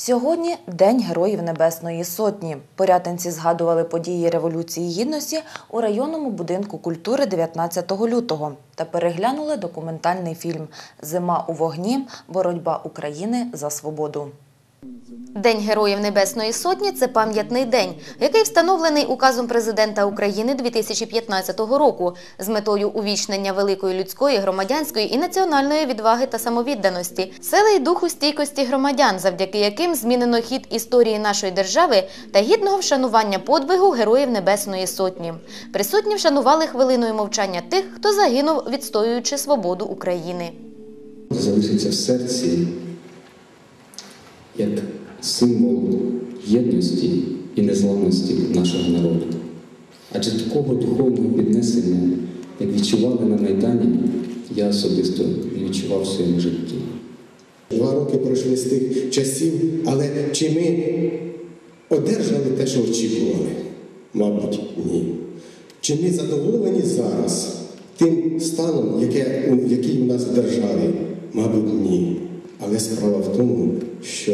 Сьогодні День Героїв Небесної Сотні. Порятинці згадували події Революції Гідності у районному будинку культури 19 лютого та переглянули документальний фільм Зима у вогні. Боротьба України за свободу. День Героїв Небесної Сотні – це пам'ятний день, який встановлений указом президента України 2015 року з метою увічнення великої людської, громадянської і національної відваги та самовідданості, сили й духу стійкості громадян, завдяки яким змінено хід історії нашої держави та гідного вшанування подвигу Героїв Небесної Сотні. Присутні вшанували хвилиною мовчання тих, хто загинув, відстоюючи свободу України. залишиться в серці як символ єдності і незламності нашого народу. Адже такого духовного піднесення, як відчували на Майдані, я особисто не відчував в своєму житті. Два роки пройшли з тих часів, але чи ми одержали те, що очікували? Мабуть, ні. Чи ми задоволені зараз тим станом, яке, який у нас в державі? Мабуть, ні. Але справа в тому, що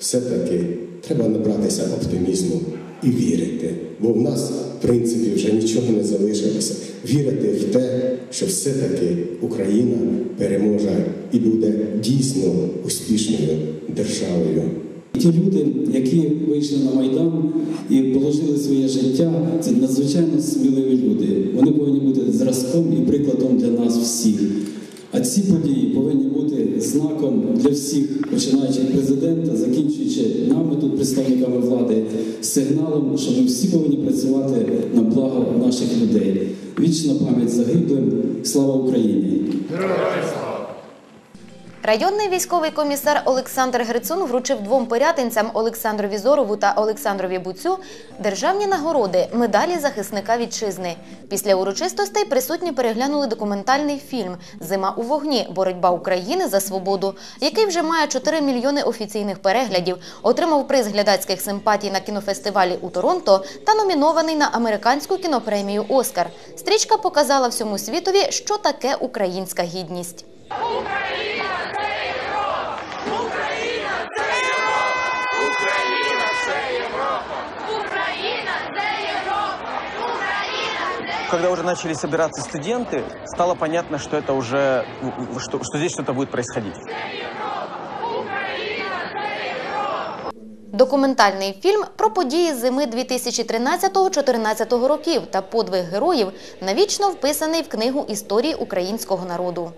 все-таки треба набратися оптимізму і вірити. Бо в нас, в принципі, вже нічого не залишилося. Вірити в те, що все-таки Україна переможе і буде дійсно успішною державою. Ті люди, які вийшли на Майдан і положили своє життя, це надзвичайно сміливі люди. Вони повинні бути зразком і прикладом для нас всіх. А ці події повинні бути знаком для всіх, починаючи від президента, закінчуючи представниками влади, сигналом, що ми всі повинні працювати на благо наших людей. Вічна пам'ять загиблим. Слава Україні! Районний військовий комісар Олександр Грицун вручив двом порятинцям Олександру Візорову та Олександрові Буцю державні нагороди медалі захисника вітчизни. Після урочистостей присутні переглянули документальний фільм Зима у вогні. Боротьба України за свободу, який вже має 4 мільйони офіційних переглядів, отримав приз глядацьких симпатій на кінофестивалі у Торонто та номінований на американську кінопремію Оскар. Стрічка показала всьому світові, що таке українська гідність. Когда уже начали собираться студенты, стало понятно, что это уже, что, что здесь что-то будет происходить. Документальний фільм про події зими 2013-2014 років та подвиг героїв навічно вписаний в книгу історії українського народу.